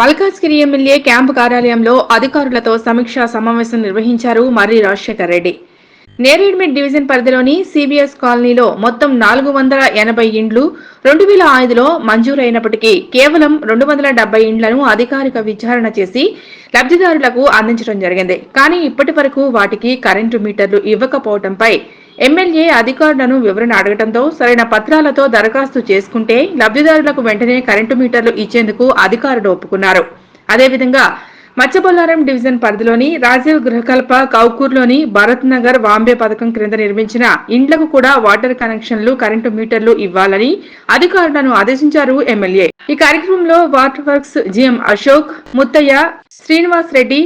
Malkajgiri MLA camp కార్యాలయంలో అధికారులతో సమీక్షా సమావేశం నిర్వహించారు మర్రి రాజశేఖర్ రెడ్డి. నేరేడ్మెట్ డివిజన్ పరిధిలోని సిబిఎస్ కాలనీలో మొత్తం నాలుగు వందల ఎనభై ఇండ్లు రెండు వేల ఐదులో మంజూరైనప్పటికీ కేవలం రెండు వందల డెబ్బై ఇండ్లను అధికారిక విచారణ చేసి లబ్ధిదారులకు అందించడం జరిగింది. కానీ ఇప్పటి వరకు వాటికి కరెంటు మీటర్లు ఇవ్వకపోవడంపై ఎమ్మెల్యే అధికారులను వివరణ అడగడంతో సరైన పత్రాలతో దరఖాస్తు చేసుకుంటే లబ్ధిదారులకు వెంటనే కరెంటు మీటర్లు ఇచ్చేందుకు అధికారులు ఒప్పుకున్నారు. అదేవిధంగా మచ్చబొల్లారం డివిజన్ పరిధిలోని రాజీవ్ గృహకల్ప కౌకూర్లోని భరత్ నగర్ వాంబే పథకం క్రింద నిర్మించిన ఇండ్లకు కూడా వాటర్ కనెక్షన్లు కరెంటు మీటర్లు ఇవ్వాలని అధికారులను ఆదేశించారు ఎమ్మెల్యే. ఈ కార్యక్రమంలో water works GM Ashok Muthaiah Srinivas Reddy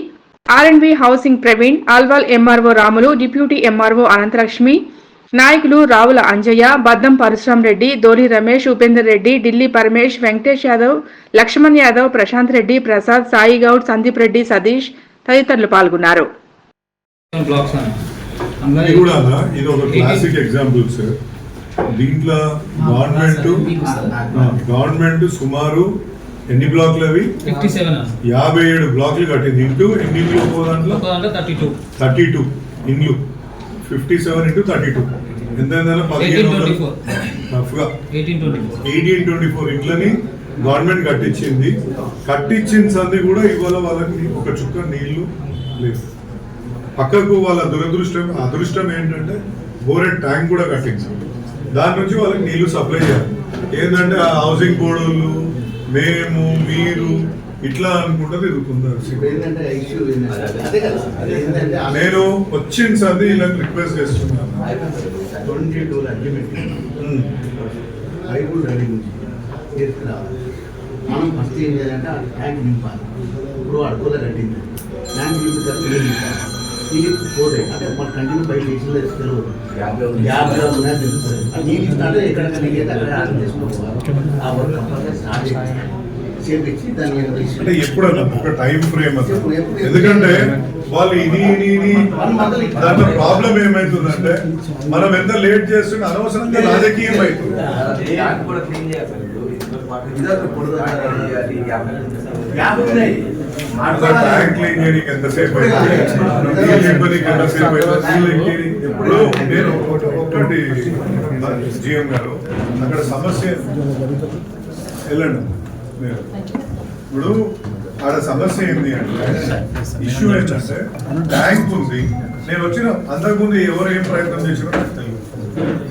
R and B housing Praveen Alwal MRO Ramulu deputy MRO Anantalakshmi నాయకులు రావుల అంజయ్య బద్దం పరశురాం రెడ్డి దోరి రమేష్ ఉపేందర్ రెడ్డి ఢిల్లీ పరమేష్ వెంకటేష్ యాదవ్ లక్ష్మణ్ యాదవ్ ప్రశాంత్ రెడ్డి ప్రసాద్ సాయి గౌడ్ సందీప్ రెడ్డి సతీష్ తదితరులు పాల్గొన్నారు. దీంట్లో గవర్నమెంట్ గవర్నమెంట్ సుమారు ఎన్ని బ్లాక్లు అవి? యాభై ఏడు బ్లాక్లు కట్టింది. ఇంటూ ఎన్ని ఇండ్లు దాంట్లో? Thirty two. ఇండ్లు fifty seven into thirty two. ఎంత పదిహేను ఎయిటీన్ ట్వంటీ ఫోర్ ఇంట్లని గవర్నమెంట్ కట్టించింది. కట్టించిన సంది కూడా ఇవాళ వాళ్ళకి ఒక చుక్క నీళ్ళు లేవు పక్కకు వాళ్ళ దురదృష్టం అదృష్టం ఏంటంటే బోరెడ్ ట్యాంక్ కూడా కట్టించారు దాని నుంచి వాళ్ళకి నీళ్ళు సప్లై చేయాలి. ఏంటంటే హౌసింగ్ బోర్డు వాళ్ళు, మేము మీరు ఇట్లా అనుకుంటా తిరుగుతున్నారు ఇప్పుడు ఏంటంటే ఇష్యూ ఏంటంటే? అదే కదా అదే ఏంటంటే నేను వచ్చిన సంది ఇలా రిక్వెస్ట్ చేస్తున్నాను. మనం ఫస్ట్ ఏం చేయాలంటే ఆ ట్యాంక్ నింపాలి. ఇప్పుడు అడుగులో కట్టింది ట్యాంక్ నింపి అంటే మన కంటిన్యూ బయట వేసిన తెలియదు యాభైలో ఉన్నాయని తెలుస్తుంది. ఆ నీళ్ళు ఇస్తాడే ఎక్కడికైనా నీళ్ళు అయితే అక్కడ ఆర్డర్ చేసుకోవాలి ఆ వర్క్ కంపల్సరీ స్టార్ట్ చేయాలి. చేపించి దాన్ని ఏదో ఇష్యూ అంటే ఎప్పుడన్నా ఒక టైం ఫ్రేమ్ ఎందుకంటే వాళ్ళు ఇది ఇది ఇది. దాంట్లో ప్రాబ్లం ఏమైతుందంటే మనం ఎంత లేట్ చేస్తున్నా అనవసరంగా రాజకీయం అవుతుంది. ఎంతసేపు ఇప్పుడు నేను ఒకటి గారు అక్కడ సమస్య వెళ్ళండి మీరు ఇప్పుడు ఆడ సమస్య ఏంటి అంటే ఇష్యూ ఏంటంటే ట్యాంక్ ఉంది నేను వచ్చిన అంతకుముందు ఎవరు ఏం ప్రయత్నం చేసినా నాకు తెలియదు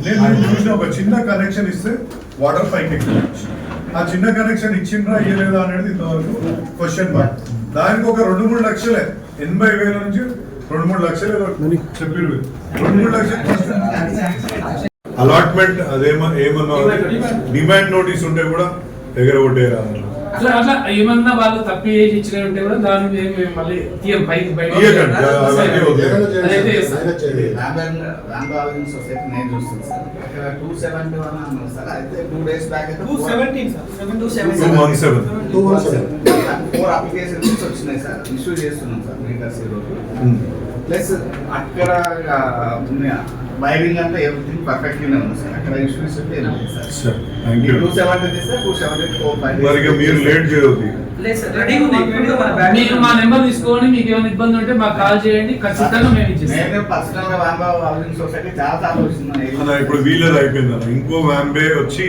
నేను నేను చూసిన ఒక చిన్న కనెక్షన్ ఇస్తే వాటర్ పైకి ఎక్కించు ఆ చిన్న కనెక్షన్ ఇచ్చిండ్రా ఇయ్యలేదా అనేది ఇంతవరకు క్వశ్చన్ మార్క్ దానికి ఒక రెండు మూడు లక్షలే. ఎనభై వేల నుంచి రెండు మూడు లక్షలు ఏదో చెప్పారు రెండు మూడు లక్షలు అలాట్మెంట్ అదేమో ఏమన్నా డిమాండ్ నోటీస్ ఉంటే కూడా దగ్గర కొట్టేరా అట్లా అట్లా ఏమన్నా వాళ్ళు తప్పి చేసి ఇచ్చిన ఉంటే కూడా దాని మీద మేము మళ్ళీ తీయం పైకి బయట తీయకండి, అవన్నీ వదిలేయండి. అదైతే చేస్తాం. రాంబాబు సొసైటీ నేను చూస్తాను సార్. ఇక్కడ టూ సెవెంటీ వన్ అన్నారు సార్. అయితే టూ డేస్ బ్యాక్ అయితే two seventeen sir seven two two one seven four applications వచ్చినాయి సార్. ఇష్యూ చేస్తున్నాం సార్ ప్లస్ అక్కడ వైరింగ్ అంతా ఎవ్రీథింగ్ పర్ఫెక్ట్ గానే ఉంది సార్. అక్కడ ఇష్యూస్ అయితే ఏం లేదు sir. Sir thank you two seventy తీస్తే టూ సెవెంటీ ఫోర్ ఫైవ్ మరి మీరు లేట్ చేయొద్దు మీరు మా నెంబర్ తీసుకొని మీకు ఏమైనా ఇబ్బంది ఉంటే మాకు కాల్ చేయండి. ఖచ్చితంగా మేము ఇచ్చేస్తాం. నేను పర్సనల్గా రాంబాబు హౌసింగ్ సొసైటీ చాలా సార్లు వచ్చింది అన్న ఇప్పుడు వీళ్ళది అయిపోయింది ఇంకో వ్యాంబే వచ్చి